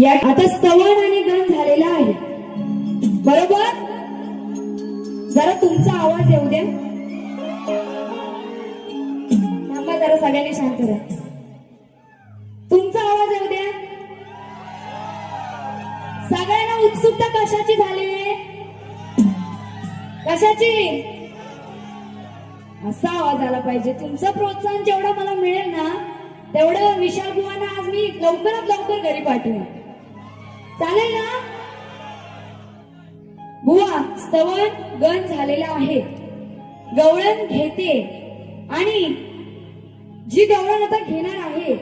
या आता स्तवन आणि गण झालेला आहे. बरोबर? जरा तुमचा आवाज येऊ द्या. थांबा जरा सगळ्यांनी शांत राहा. तुमचा आवाज येऊ द्या. सगळ्यांना उत्सुकता कशाची झाली? कशाची? असा आवाज आला पाहिजे. तुमचं प्रोत्साहन जेवढं मला मिळेल ना तेवढं विशाल बुवांना आज मी लवकरात लवकर घरी पाठवेन. चालेल ना? बुवा स्तवन गण झालेला आहे. गवळण घेते. आणि जी गवळण आता घेणार आहे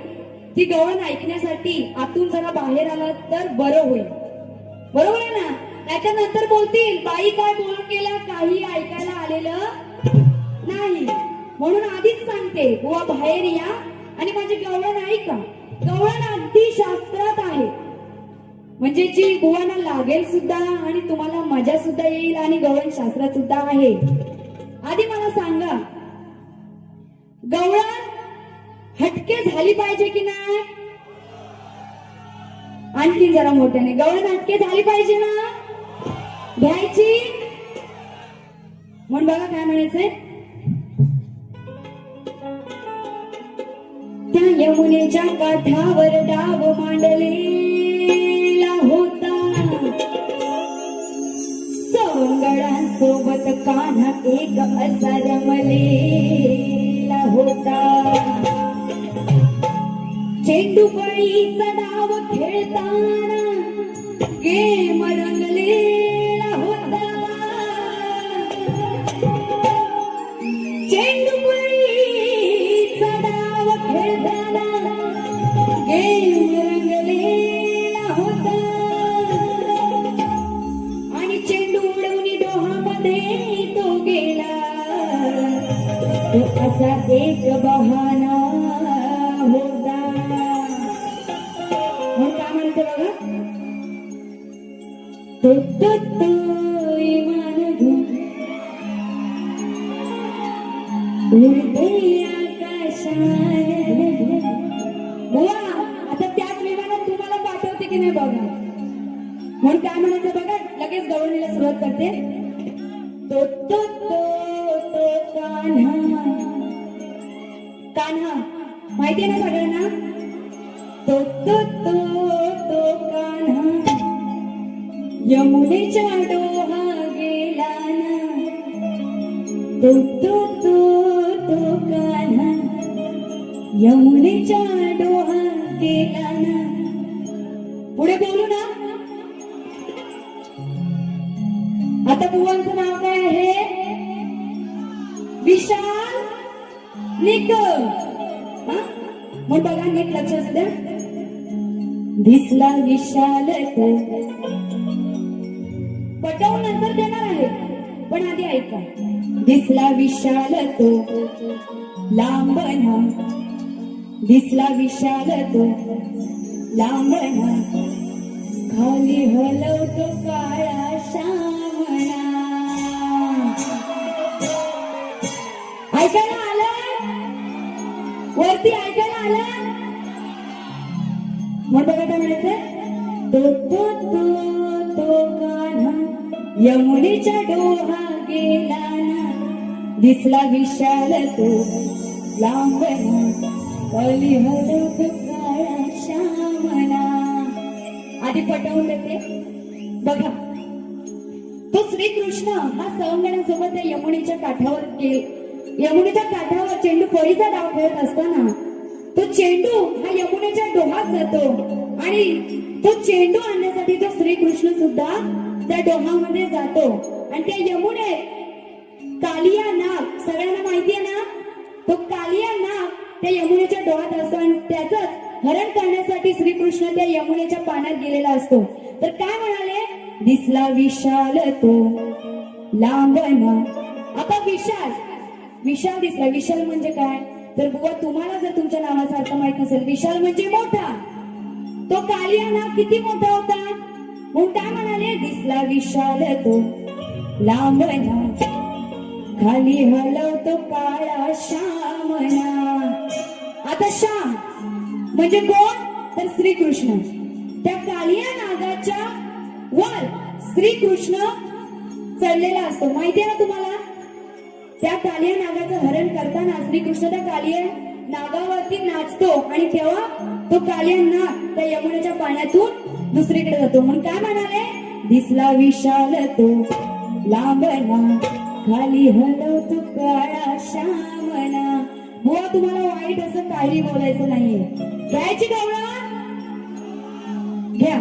ती गवळण ऐकण्यासाठी आतून जरा बाहेर आला तर बरं होईल. बरोबर आहे ना? त्याच्यानंतर बोलतील बाई काय बोलून गेला काही ऐकायला आलेलं नाही. म्हणून आधीच सांगते बुवा बाहेर या आणि माझी गवळण ऐका. गवळण अगदी शास्त्रात आहे. म्हणजे जी बुवांना लागेल सुद्धा आणि तुम्हाला मजा सुद्धा येईल आणि गवळण शास्त्रात सुद्धा आहे. आधी मला सांगा गवळण हटके झाली पाहिजे की नाही? आणखी जरा मोठ्याने गवळण हटके झाली पाहिजे ना? घ्यायची? म्हणून बघा काय म्हणायचंय. त्या यमुनेच्या काठावर डाव मांडले. चेंडू डाव खेळताना गेम रंगलेला होता. डाव खेळताना गेम रंगलेला होता. आणि चेंडू उडवणी डोहामध्ये तो गेला. तो असा एक बहाना बुवा आता त्याच विमानात तुम्हाला पाठवते की नाही बघा म्हणून काय म्हणायचं बघा लगेच गवळणीला सुरुवात करते तो तो तो तो कान्हा. कान्हा माहितीये ना सगळ्यांना? तो तो तो. यमुनेच्या डोहा गेला ना. तो तो तो तो कान्हा. यमुनेच्या डोहा गेला ना. पुढे बोलू ना. आता बुवांचं नाव काय आहे? विशाल निकम. हा? मग बघा नीट लक्षात द्या. दिसला विशाल पटवून नंतर देणार आहे. पण आधी ऐका. दिसला विशाल तो लांबना दिसला विशाल तो लांबना खाली हलवतो काळा श्यामणा ऐकायला आलं? वरती ऐकायला आलं? मग बघा काय म्हणायचं तो तो तो. यमुनेच्या डोहा गेला ना. दिसला विशाल तो लांब कली हलवतो काळा आधी पटवून देते. बघा. तो श्रीकृष्ण हा सवंगणासोबत त्या यमुनेच्या काठावर गे यमुनेच्या काठावर चेंडू कोळीचा डाव खेळत असताना. तो चेंडू हा यमुनेच्या डोहात जातो आणि तो चेंडू आणण्यासाठी तो श्रीकृष्ण सुद्धा त्या डोहामध्ये जातो. आणि त्या यमुनेत कालिया नाग सगळ्यांना माहितीये ना? तो कालिया नाग त्या यमुनेच्या डोहात असतो आणि त्याच हरण करण्यासाठी श्रीकृष्ण त्या यमुनेच्या पाण्यात गेलेला असतो. तर काय म्हणाले? दिसला विशाल तो लांबना आता विशाल विशाल दिसला. विशाल म्हणजे काय? तर बुवा तुम्हाला जर तुमच्या नावाचा अर्थ माहीत नसेल विशाल म्हणजे मोठा. तो कालिया नाग किती मोठा होता? म्हणता म्हणाले दिसला विशाल तो. लांबना खाली हलवतो काळा श्यामना आता श्याम म्हणजे कोण? तर श्रीकृष्ण. त्या कालिया नागाच्या वर श्रीकृष्ण चढलेला असतो. माहितीये ना तुम्हाला? त्या कालिया नागाचं हरण करताना श्रीकृष्ण त्या कालिया नागावरती नाचतो आणि तेव्हा तो कालिया नाग त्या यमुनाच्या पाण्यातून दुसरीकडे जातो. म्हणून काय म्हणाले? दिसला विशाल तो लांबना खाली हलवतो काळा श्यामना हो तुम्हाला वाईट असं काही बोलायचं नाहीये. घ्यायची गवळा घ्या.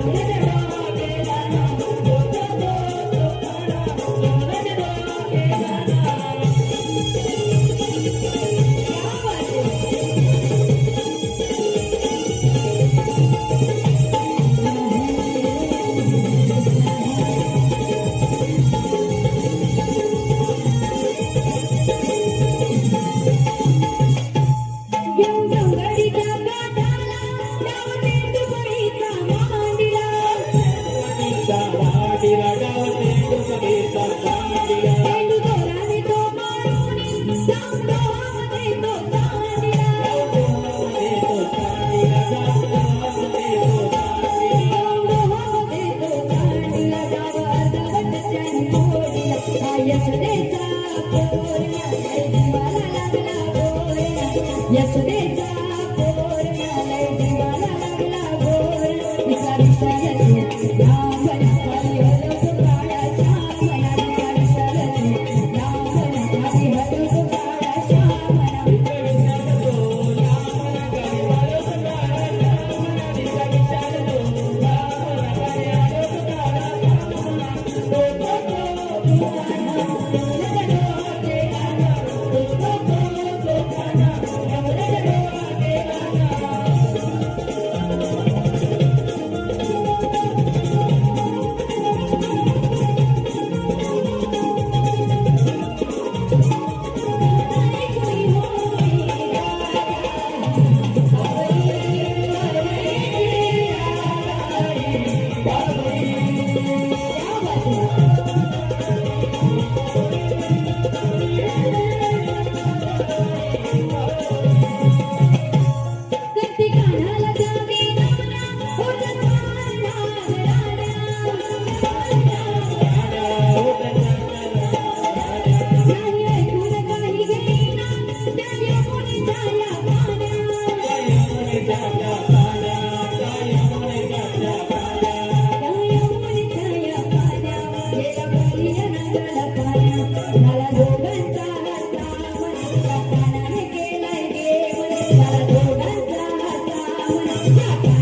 Amen. यसुदेचा Yeah.